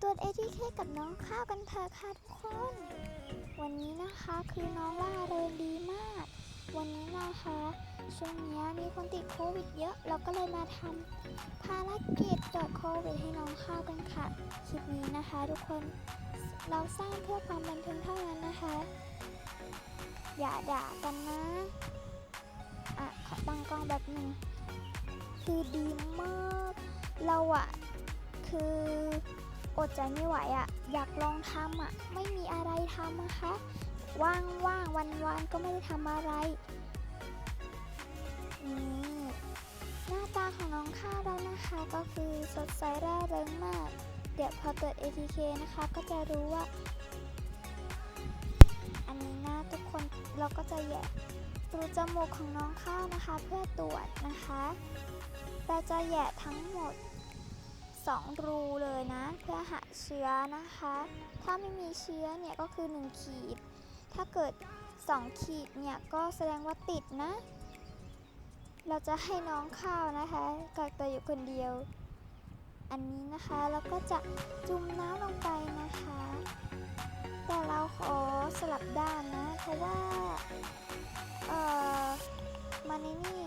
ตรวจ ATK กับน้องข้าวกันเถอะค่ะทุกคน วันนี้นะคะคือน้องล่าเริงดีมาก วันนี้นะคะช่วงนี้มีคนติดโควิดเยอะเราก็เลยมาทำภารกิจตรวจโควิดให้น้องข้าวกันค่ะคลิปนี้นะคะทุกคนเราสร้างเพื่อความบันเทิงเท่านั้นนะคะ อย่าด่ากันนะ อะขอตั้งกล้องแบบหนึ่งคือดีมาก เราอะคือ อดใจไม่ไหวอะอยากลองทำอะไม่มีอะไรทำนะคะ ว่างว่างวันวันๆก็ไม่ได้ทำอะไร นี่หน้าตาของน้องข้าวเรานะคะ ก็คือสดใสร่าเริงมาก เดี๋ยวพอเปิด ATK นะคะ ก็จะรู้ว่า อันนี้หนะทุกคนเราก็จะแยะรูจมูกของน้องข้าวนะคะ เพื่อตรวจนะคะเราจะแยะทั้งหมด 2 รูเลยนะเพื่อหาเชื้อนะคะ ถ้าไม่มีเชื้อเนี่ยก็คือ 1 ขีด ถ้าเกิด 2 ขีดเนี่ยก็แสดงว่าติดนะ เราจะให้น้องข้าวนะคะกักตัวอยู่คนเดียว อันนี้นะคะเราก็จะจุ่มน้ำลงไปนะคะ แต่เราขอสลับด้านนะ เพราะว่าเอ่อมันในนี่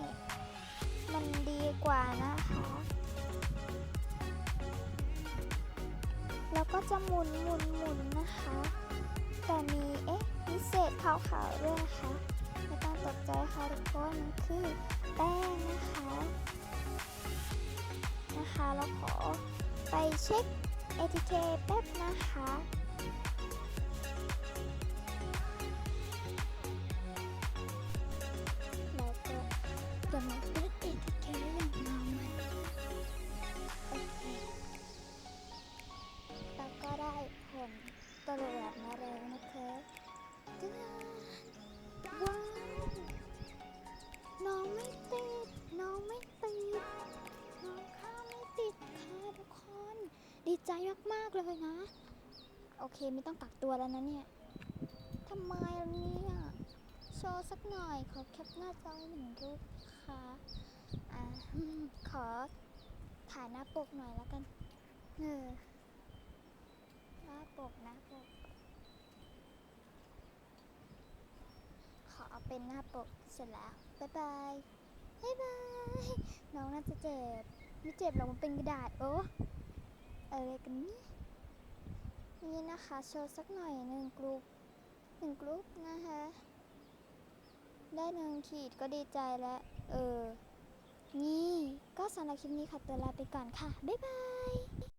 มันดีกว่านะคะ แล้วก็จะหมุนหมุนหมุนนะคะ แต่มีเอ๊ะมีเศษขาวๆด้วยนะคะไม่ต้องตกใจค่ะทุกคนคือแป้งนะคะ นะคะเราขอไปเช็ค ATK แป๊บนะคะแล้วก็จะมา ดีใจมากๆเลยนะ โอเคไม่ต้องกักตัวแล้วนะเนี่ยทำไมล่ะเนี่ยโชว์สักหน่อยขอแคปหน้าจอให้หนึ่งรูปค่ะอ่าขอถ่ายหน้าปกหน่อยแล้วกันเออหน้าปกหน้าปก ขอเอาเป็นหน้าปกเสร็จแล้วบ๊ายบายบ๊ายบายน้องน่าจะเจ็บไม่เจ็บหรอกมันเป็นกระดาษโอ้ อะไรกันนี่นี่นะคะโชว์สักหน่อยหนึ่งกรุ๊ปหนึ่งกรุ๊ปนะคะ ได้หนึ่งขีดก็ดีใจแล้ว เออ นี่ ก็สำหรับคลิปนี้ค่ะตัวลาไปก่อนค่ะ บ๊ายบาย